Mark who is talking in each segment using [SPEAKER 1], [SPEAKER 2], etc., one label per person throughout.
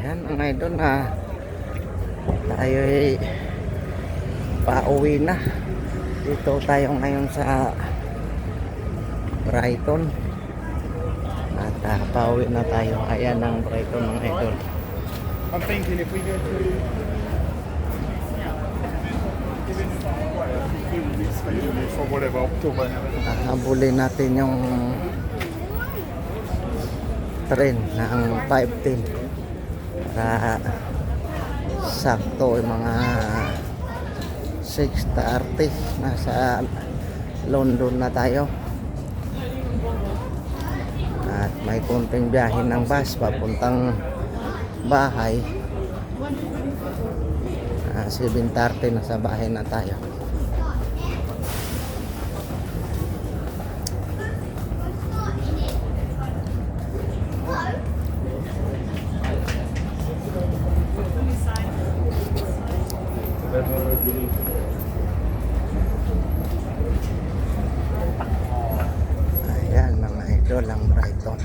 [SPEAKER 1] Ayan mga idol na tayo ay pauwi na. Dito tayo ngayon sa Brighton. At uh, pauwi na tayo. Ayan ang Brighton mga idol.
[SPEAKER 2] I'm thinking if we go to.
[SPEAKER 1] Habulin natin yung train ng 510 para sakto yung mga 6.30 nasa London na tayo. At may konting biyahe ng bus papuntang bahay. Ah, 7.30 nasa bahay na tayo Ayan mga idol ang Brighton.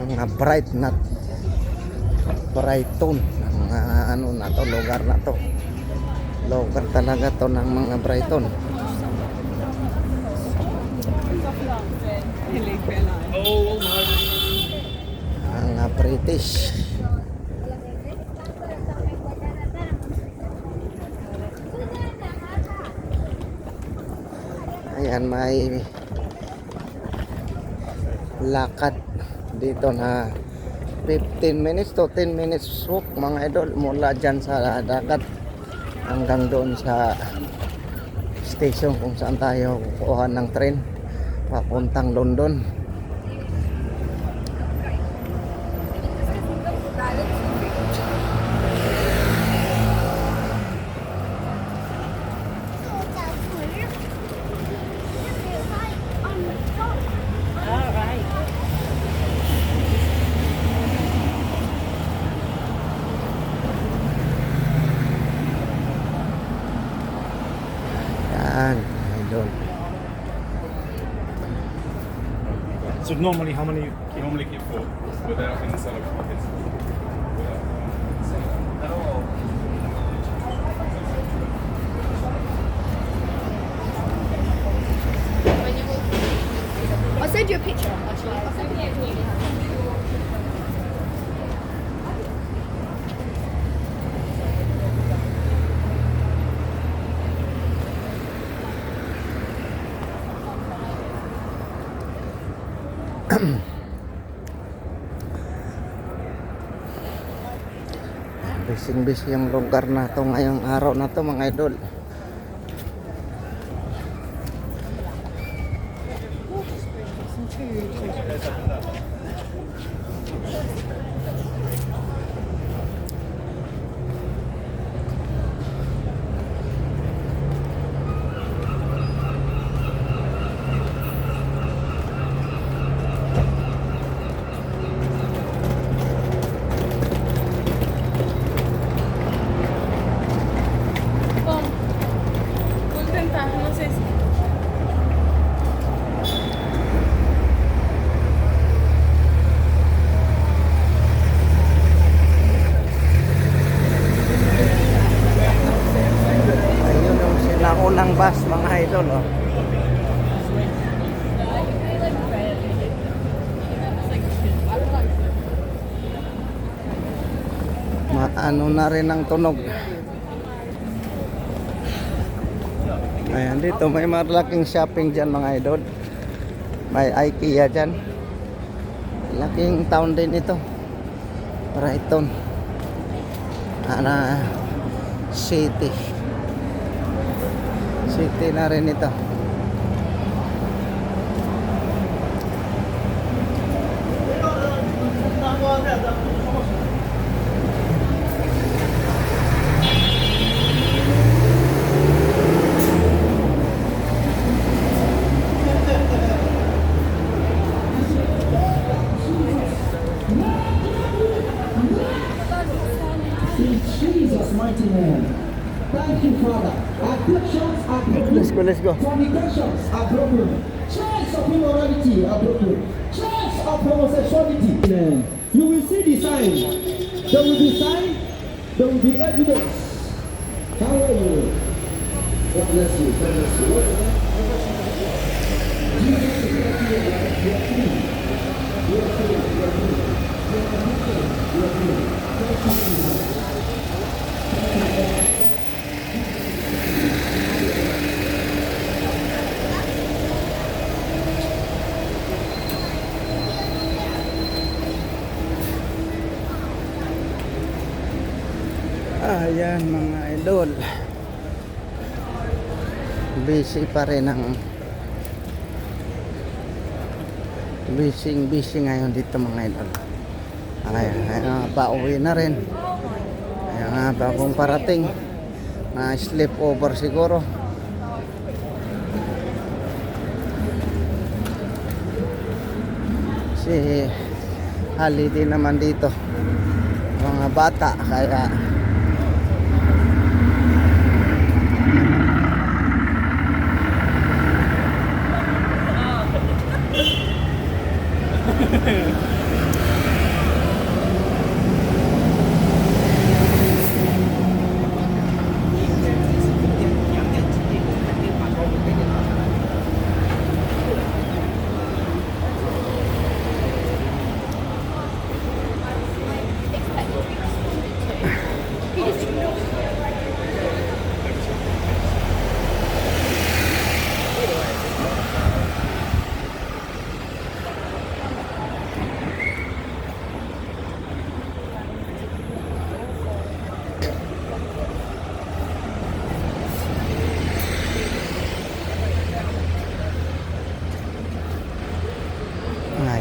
[SPEAKER 1] Mga bright na Brighton mga ano na to lugar na to. Lugar talaga to ng mga Brighton mga British. Ayan, may lakad dito na 15 minutes to 10 minutes walk mga idol mula dyan sa dagat hanggang doon sa station kung saan tayo kukuha ng train papuntang London
[SPEAKER 2] normally, how many you normally get for without in the cellar pockets?
[SPEAKER 3] I'll send you a picture.
[SPEAKER 1] Bising busy yung lugar na to ngayong araw na to mga idol
[SPEAKER 3] Pom. Contenta, no sé si.
[SPEAKER 1] ayun yung sinaunang bus mga idol oh. maano na rin ang tunog. Ayan dito may malaking shopping dyan mga idol. May IKEA dyan. Laking town din ito. Brighton. Ana city. City na rin ito
[SPEAKER 4] In Jesus' mighty name. Thank you, Father. Addictions are broken.
[SPEAKER 1] let's go let's go
[SPEAKER 4] Fornications are broken. Chains of immorality appropriate. Church of homosexuality. You will see the sign. There will be sign. There will be evidence. How are you? God bless you. God bless you. What's your name?
[SPEAKER 1] Ayan mga idol. Busy pa rin ang busy busy ngayon dito mga idol. Ay, ay nga, pauwi na rin. Ay nga, bagong parating. Na sleep over siguro. Si holiday naman dito. Mga bata kaya Ayan.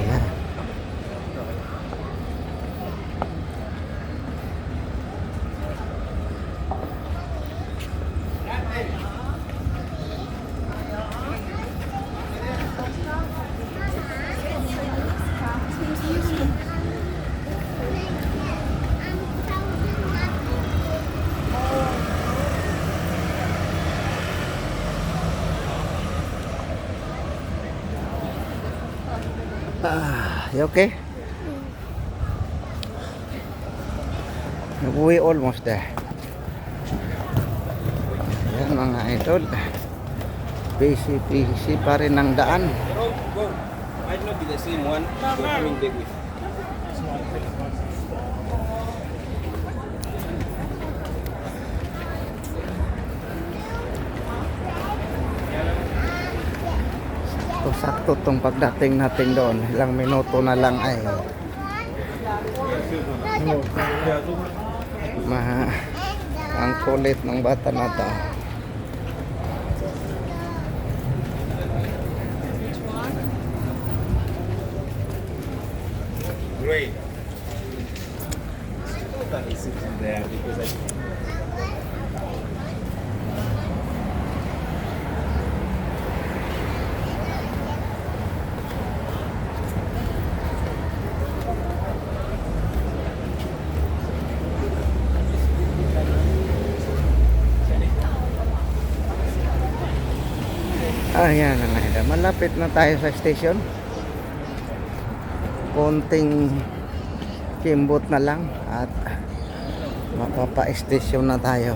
[SPEAKER 1] Ah, you okay? We almost there. Yan mga idol. Busy, busy pa rin ang daan.
[SPEAKER 5] Go, go. Might not be the same one you're coming
[SPEAKER 1] sakto tong pagdating natin doon. Ilang minuto na lang ay ma ang kulit ng bata na to.
[SPEAKER 5] Great. That is there because I
[SPEAKER 1] Ayan na nga. Malapit na tayo sa station. Konting kimbot na lang at mapapa-station na tayo.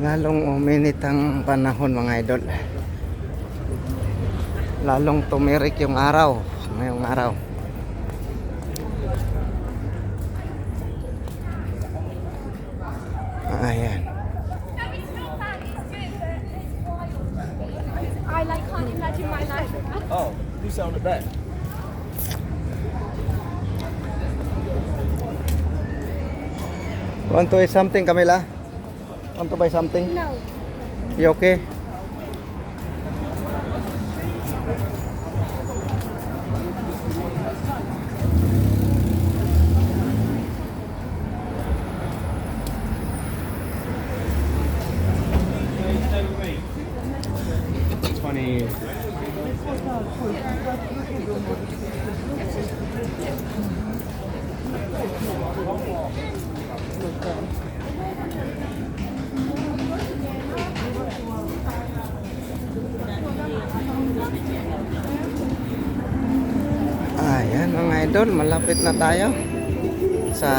[SPEAKER 1] Lalong uminit ang panahon mga idol. Lalong tumirik yung araw ngayong araw. Ayan.
[SPEAKER 3] I like can't imagine my life.
[SPEAKER 5] Oh, you sound it back.
[SPEAKER 1] want to eat something Camila want to buy something
[SPEAKER 3] No.
[SPEAKER 1] you okay idol, malapit na tayo sa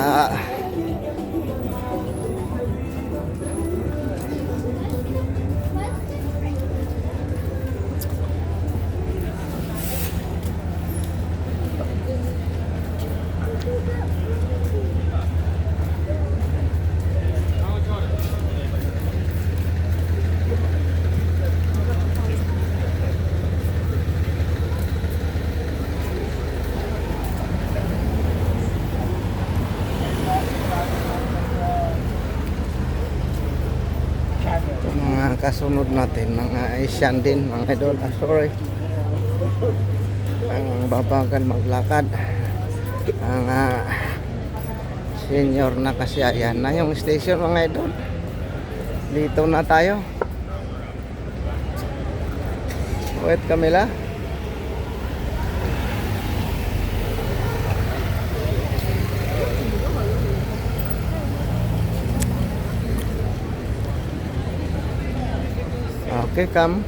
[SPEAKER 1] kasunod natin, mga Asian din, mga idol. Ah, sorry. Ang babagal maglakad. Ang ah, senior na kasi ayan na yung station mga idol. Dito na tayo. Wait Camila. Okay, come.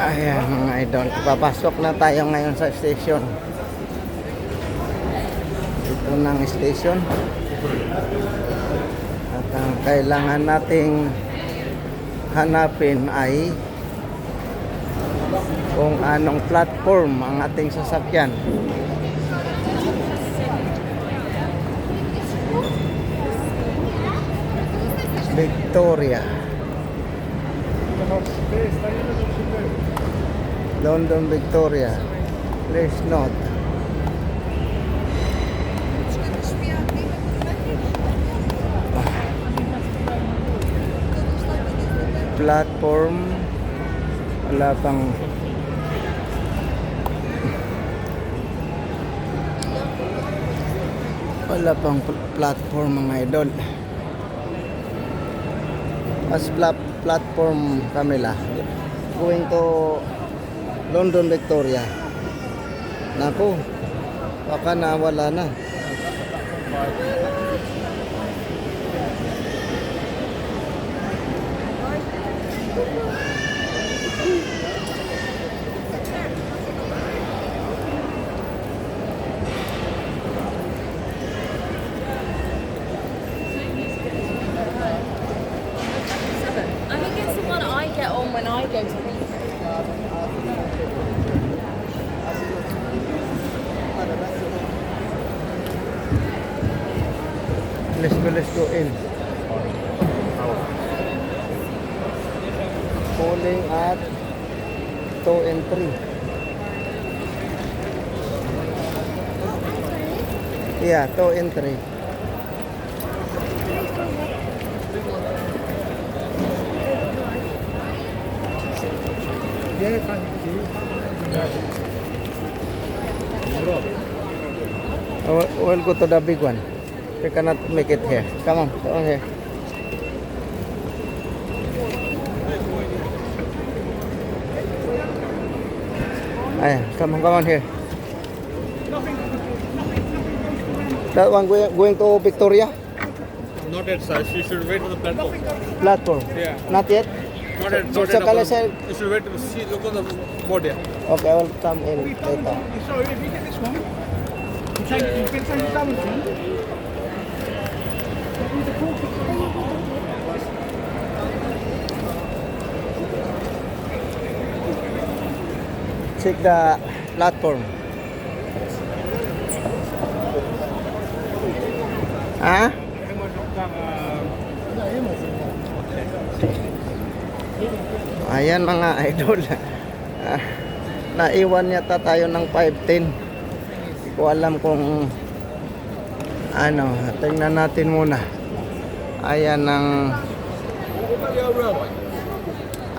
[SPEAKER 1] Ayan mga idol, papasok na tayo ngayon sa station. Ito ang station. At ang kailangan nating hanapin ay kung anong platform ang ating sasakyan. Victoria. London, Victoria. Please note. Platform. Wala pang wala pang pl- platform mga idol as pla- platform Camila going to London Victoria. Naku baka nawala na.
[SPEAKER 6] I
[SPEAKER 1] 2 and 3 yeah 2 and 3
[SPEAKER 2] Yeah, thank you.
[SPEAKER 1] Oh, go to the big one. We cannot make it here. Come on, come on here. Ayan, come on, come on here. That one going, going to Victoria
[SPEAKER 7] Not yet, sir. She should wait for the platform.
[SPEAKER 1] platform.
[SPEAKER 7] Yeah.
[SPEAKER 1] Not yet?
[SPEAKER 7] Not yet.
[SPEAKER 1] So,
[SPEAKER 7] Not
[SPEAKER 1] so
[SPEAKER 7] yet.
[SPEAKER 1] sir,
[SPEAKER 7] You should wait to see. Look on the board here.
[SPEAKER 1] okay, I will come in later.
[SPEAKER 2] So if you get this one, you can change it down to
[SPEAKER 1] Check the platform. Ha? Ayan mga idol. Ah, naiwan yata tayo ng 510. Hindi ko alam kung ano. Tingnan natin muna. Ayan ang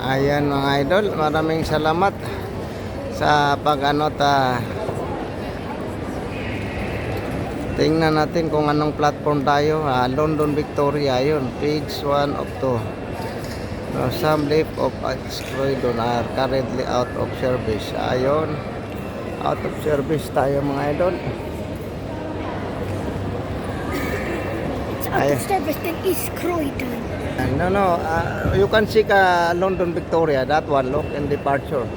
[SPEAKER 1] Ayan mga idol. Maraming salamat sa pag-ano ta Tingnan natin kung anong platform tayo. Ah, London Victoria yun. Page 1 of 2. No, some lift of Excroydon are currently out of service. Ayun. Out of service tayo mga idol.
[SPEAKER 3] Croydon.
[SPEAKER 1] No, no. ah, you can see ka London Victoria. That one. Look in departure.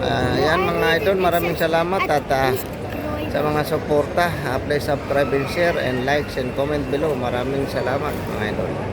[SPEAKER 1] Ah, yan mga idol. Maraming salamat at
[SPEAKER 3] Croydon.
[SPEAKER 1] sa mga suporta. Uh, please subscribe and share and likes and comment below. Maraming salamat mga idol.